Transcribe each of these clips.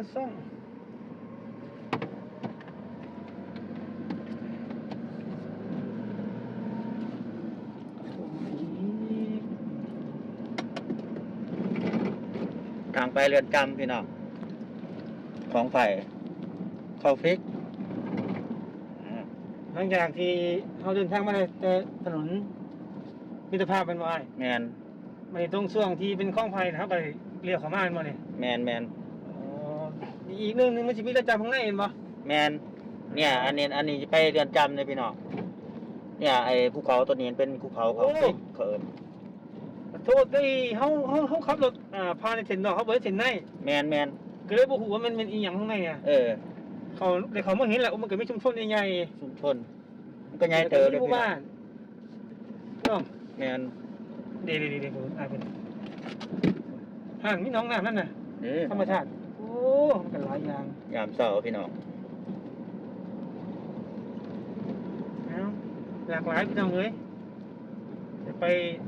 บ้านซ่องโอ้ยทางไปเรือนจำพี่น้องของไผ่เข้าฟิกอ่าหลังจากที่เขาเดินทางมาในแต่ถนนมิตรภาพเป็นวายแมนไม่ตรงช่วงที่เป็นข้องไผ่นะครับไปเรียวเขามาเป็นบ่เนี่ยแมนแมนอ๋อ อีกเรื่องหนึงมันจะมีเรือนจำข้างในเห็นบ่แมนเนี่ย อันนี้อันนี้ไปเรือนจำเลยพี่น้องเนี่ยไอ้ภูเขาตัวนี้เป็นภูเขาเขาฟิกเขาเอิ้นโทษได้เขาเขาเขาขับรถอ่าพาในเส้นนอกเขาบ่ได้เส้นในแมนแมนก็เลยบ่ฮู้ว่ามันเป็นอีหยังข้างในอะเออ เขาแต่เขามาเห็นแหละว่ามันก็มีชุมชนใหญ่ๆชุมชนมันก็ใหญ่เตอเลยหมู่พี่น้อบ้างนน้องแมนเดี๋ยวเดี๋ยวเดี๋ยวผมอ่านเป็นห่างมีน้องน้ำนั่นน่ะนี่ธรรมชาติโอ้ มันกันหลายอย่างยามเช้าพี่น้องเอ้าหลากหลายพี่น้องเอ้ยจะไป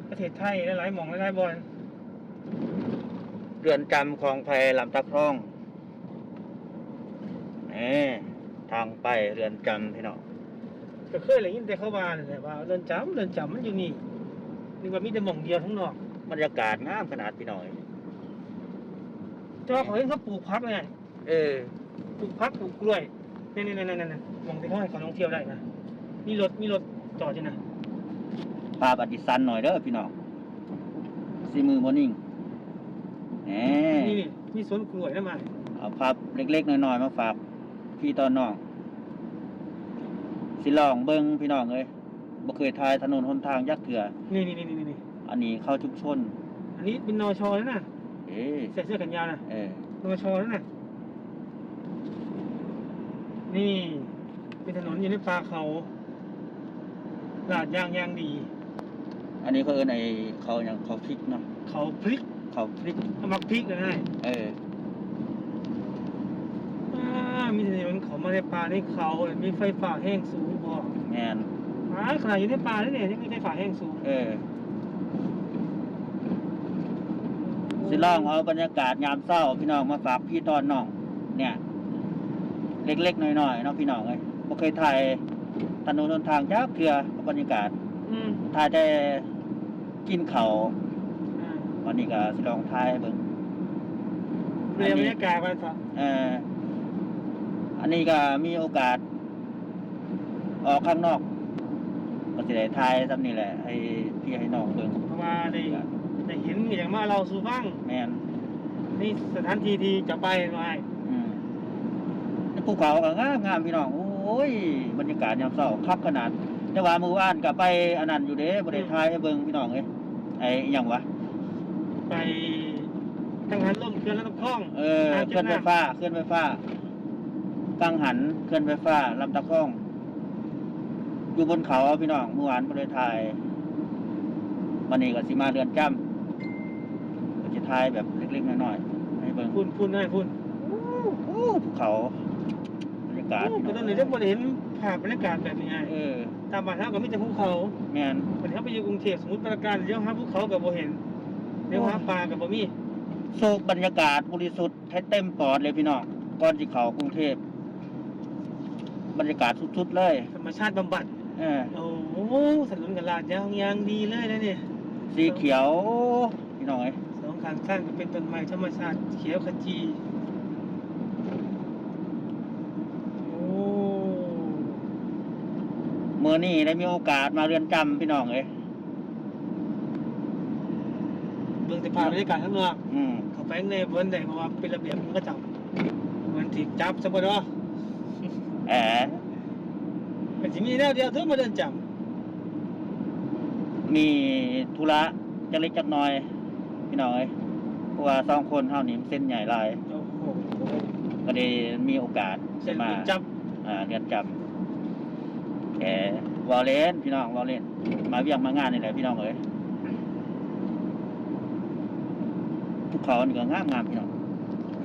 ประเทศไทยหลายๆหม่องหลายๆบอลเรือนจำคลองไผ่ลำตะคองนี่ทางไปเรือนจำพี่น้องก็เคยได้ยินแต่เขาว่านั่นแหละว่าเรือนจำเรือนจำมันอยู่นี่นึกว่ามีแต่หม่องเดียวทั้งนอกบรรยากาศงามขนาดพี่น้อย แต่ว่าเขาเห็นเขาปลูกพักเลยไงเออ ปลูกพักปลูกกล้วยนี่นี่นี่นี่นี่หม่องที่เขาให้เขาท่องเที่ยวได้นะมีรถมีรถจอดอยู่นะภาพอดิสันหน่อยเด้อพี่น้องซีมือมอนิ่งแหมนี่นี่มีสวนกล้วยนะมาเอาภาพเล็กๆน้อยๆมาฝากพี่ตอนน้องสิลองเบิ้งพี่น้องเอ้ยบ่เคยทายถนนหนทางยักเถื่อนี่นี่นี่นี่นี่อันนี้เข้าชุมชน อันนี้เป็นนอชอแล้วนะ เอ๊ะใส่เสื้อแขนยาวนะเออนอชอแล้วนะนี่เป็นถนนอยู่ในป่าเขาลาดยางยางดี อันนี้เขาเอิ้นไอ้เขาอย่างเขาพริกเนาะเขาพริกเขาพริกเอามักพริกเลยนะเอออ่ามีถนนเขามาในป่าในเขาเลยมีไฟฟ้าแห้งสูงพอแมนอ่าขนาดอยู่ในป่านี่เนี่ยยังมีไฟฟ้าแห้งสูง เออ สิลองเอาบรรยากาศยามเศร้าพี่น้องมาฝากพี่ตอนน้องเนี่ย เล็กๆน้อยๆเนาะพี่น้องเอ้ยบ่เคยถ่ายถนนหนทางยักเทื่อกับบรรยากาศอืมถ่ายแต่กินเขาวอ่าวันนี้ก็สิลองถ่ายเบิ่ง เรียนบรรยากาศไปสักเอ่ออันนี้ก็มีโอกาส ออกข้างนอก ก็สิได้ถ่ายซำนี้แหละ ให้พี่ให้น้องเบิ่งเพราะว่าได้ ได้เห็นอย่างมาเราสู่บ้างแม่นนี่สถานที่ที่จะไปมาอืมภูเขาก็งามงามพี่น้องโอ้ยบรรยากาศยามเช้าคักขนาดแต่ว่ามื้อวานก็ไปอันนั้นอยู่เด้บ่ได้ถ่ายให้เบิ่งพี่น้องเอ้ยไอ้อิหยังวะไปทางหันลมเขื่อนแล้วก็คลองเออเคลื่อนไฟฟ้าเคลื่อนไฟฟ้ากังหันเคลื่อนไฟฟ้าลำตะคอง อยู่บนเขาพี่น้องเมื่อวานบ่ได้ถ่ายวันนี้ก็สิมาเรือนจำ ก็จะถ่ายแบบเล็กๆน้อยๆให้เบิ่งพุ่นพุ่นให้พุ่นโอ้ภูเขาบรรยากาศโอ้พี่ก็น้ต้อองงเลยได้บ่ได้เห็นภาพบรรยากาศแบบนี้ไงเออตามบ้านเฮาก็มีแต่ภูเขาแม่นวันนี้เฮาไปอยู่กรุงเทพสมมุติปราการเดี๋ยวหาภูเขาก็บ่เห็นเดี๋ยวหาป่าก็บ่มีโศกบรรยากาศบริสุทธิ์ให้เต็มปอดเลยพี่น้องก่อนสิเข้ากรุงเทพบรรยากาศสุดๆเลยธรรมชาติบำบัดเออโอ้โหถนนกับลาดยางยางดีเลยนะเนี่ยสีเขียวพี่น้องเอ้ ยสองข้างข้างก็เป็นต้นไม้ธรรมชาติเขียวขจี โอ้เมื่อนี้ได้มีโอกาสมาเรือนจำพี่น้องเอ้ยเบิ่งแต่ภาพบรรยากาศข้างนอกอืมเข้าไปข้างในบนได้เพราะว่าเป็นระเบียบมันก็จับมันถูกจับซะบ่เนาะแอมันสิมีแนวเดียวเท่ามาเดินจับมีธุระจักเล็กจักน้อย พี่น้องเอ้ยเพราะว่าสองคนเท่านี้มันเส้นใหญ่หลายโอ้โหก็ได้มีโอกาสเส้นมาจับอ่าเรือนจำแกวอลเลนพี่น้องวอลเลนมาเวียงมางานนี่แหละพี่น้องเอ้ยภูเขานี่ก็งามงามพี่น้อง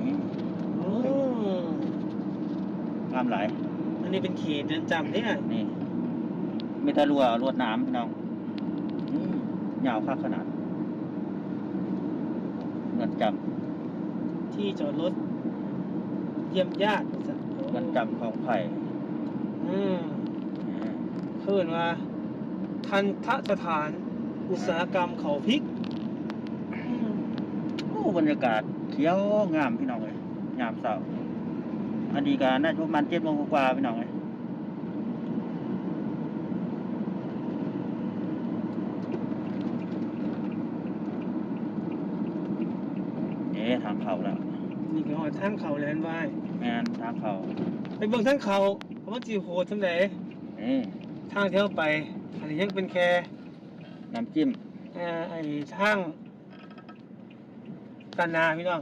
นี่โอ้งามหลาย อันนี้เป็นเขตเดินจำเนี่ยนี่มีแต่รั้วรวดน้ำพี่น้องอืมยาวคักขนาด เงินจที่จอดรถ เยี่ยมญาติว่าซั่นเรือนจำของไผ่อืมเพิ่นว่าทันทสถานอุตสาหกรรมเขาพริกอืมโอ้บรรยากาศเขียวงามพี่น้องเลยยามเช้าอันนี้ก็น่าจะประมาณเจ็ดโมงกว่าๆพี่น้องเลย เอ๊ะทางเข้าแล้วนี่ก็ฮอดทางเขาแลนไว้แม่นทางเข้าไปเบิ่งทางเขาว่ามันสิโหดจังไดเอ๊ะทางที่เราไป อันนี้ยังเป็นแค่น้ำจิ้มเอ่อไอ้ทางด้านหน้าพี่น้อง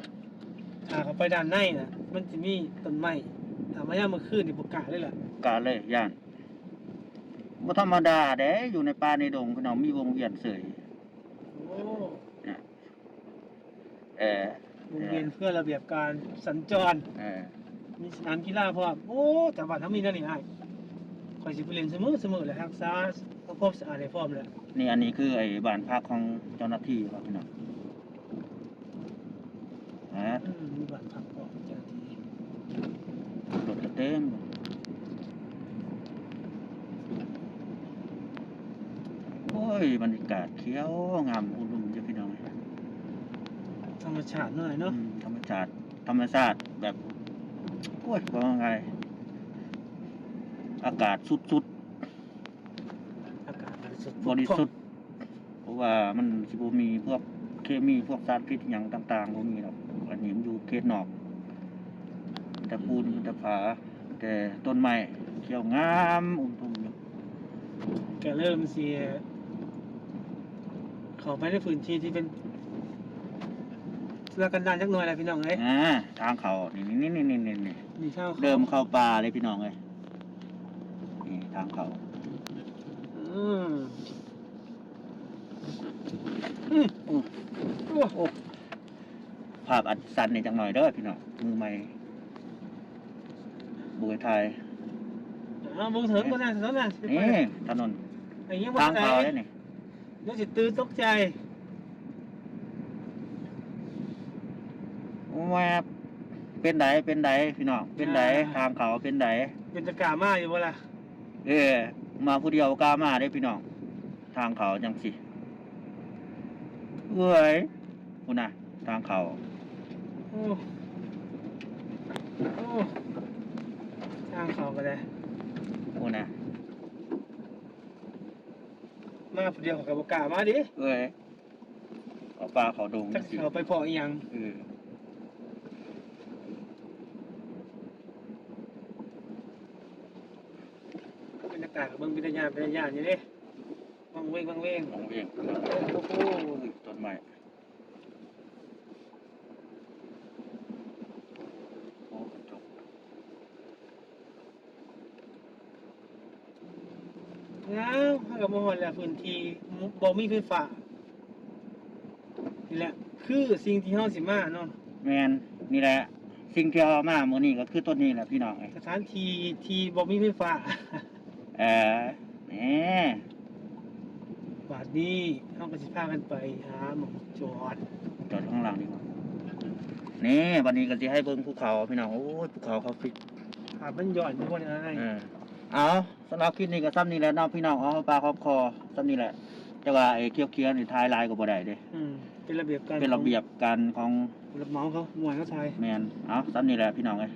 ถ้าเขาไปด้านในน่ะ มันจะมีต้นไม้ถามว่ายามมื้อคืนนี่บ่กล้าเลยล่ะกาเลยย่านบ่ธรรมดาเด้อยู่ในป่าในดงพี่น้องมีวงเวียนเสย โอ้ เออ โรงเรียนเพื่อระเบียบการสัญจร เออมีสนามกีฬาพร้อมโอ้แต่ว่าถ้ามีนั่นนี่อ้ายข่อยสิไปเล่นเสมอเสมอแหละรักษาความสะอาดให้พร้อมแหละนี่อันนี้คือไอ้บ้านพักของเจ้าหน้าที่ครับพี่น้องฮะอืมมีบ้านพักพร้อมเจ้าหน้าที่รถก็เต็มโอ้ยบรรยากาศเขียวงามอุ่นๆจ้ะพี่น้อง ธรรมชาติหน่อยเนาะอืมธรรมชาติ ธรรมชาติแบบโอ้ยว่าไงอากาศสุดอากาศบริสุทธิ์ๆบริสุทธิ์เพราะว่ามันสิบ่มีพวกเคมีพวกสารพิษอหย่างต่างๆบ่มีหรอกอันนี้มันอยู่เขตนอกแต่ปูนแต่ผาแต่ต้นไม้เขียวงามอุ่มๆอยู่ก็เริ่มเสียเข้าไปในพื้นที่ที่เป็น ธุรกันดารจักหน่อยแหละพี่น้องเอ้ยอ่าทางเขานี่นี่นี่นี่นี่นี่มีทางข้าเริ่มเข้าป่าเลยพี่น้องเลยนี่ทางเขาอืมอืมอู้โอ้โอ้ภาพอัดสันนี่จังหน่อยเด้อพี่น้องมือใหม่บุยไทยเอามองเถิงก็ได้เถิงนะสิไปนี่ถนนไอ้เงี้ยทาว่างไหนเขาเลยนี่เดี๋ยวสิตื่นตกใจ แวบเป็นไดเป็นไดพี่น้องเป็นไดทางเขาเป็นไดเป็นตะกร้ามาอยู่บ่ล่ะเออมาผู้เดียวกล้ามาได้พี่น้องทางเขาจังสิเอ้ยคุณน่ะ ทางเขาโอ้โอ้ทางเขาก็ได้คุณน่ะมาผู้เดียวกับบ่กล้ามาดิเอ้ยเอาปลาเขาดงจักสิสิเขาไปเพาะอีหยังเออ บรรยากาศเบิ่งเป็นตาญาณเป็นตาญาณอยู่เด้วังเวงวังเวงลงเองโอ้โหต้นไม้โอ้กระจกแล้วถ้ากับมาฮอดแล้วพื้นที่บ่มีไฟฟ้านี่แหละ คือสิ่งที่เฮาสิมาเนาะแมนนี่แหละ สิ่งที่เอามามื้อนี้ก็คือต้นนี้แหละพี่น้องเอ้ยสถานที่ที่บ่มีไฟฟ้า เออแหนี่บาดนี้เฮาก็สิพากันไปหาหมองจอดจอดข้างหลังดีกว่านี่วันนี้ก็สิให้เบิ่งภูเขาพี่น้องโอ้ยภูเขาเขาฟิกหามันย้อนอยู่บ่ได้อะไรเออเอาสำหรับคลิปนี้ก็ซ้ำนี่แหละเน้องพี่น้องเอาปลาครอบคอซ้ำนี่แหละแต่ว่าไอ้เคี้ยวเคี้ยวๆนี่ทายลายก็บ่ได้เด้อืมเป็นระเบียบการเป็นระเบียบการของรับเหมาเขาหน่วยเขาทาย แมนเอาซ้ำนี่แหละพี่น้องเอ้ย